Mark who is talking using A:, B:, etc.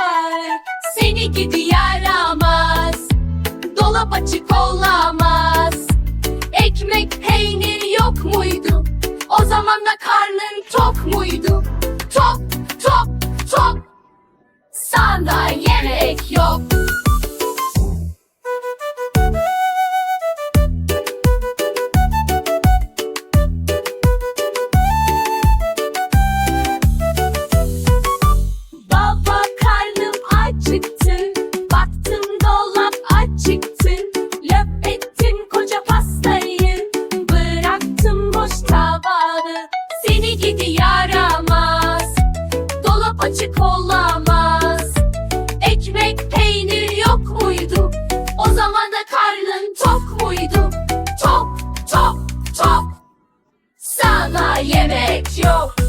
A: tabağı Seni gidi yaramaz Dolap açık olamaz. Ekmek peynir yok muydu? O zaman da karnın tok muydu? Tok tok tok. Sana yemek yok Seni gidi yaramaz Dolap açık olamaz Ekmek peynir yok muydu? O zaman da karnın tok muydu? Tok tok tok Sana yemek yok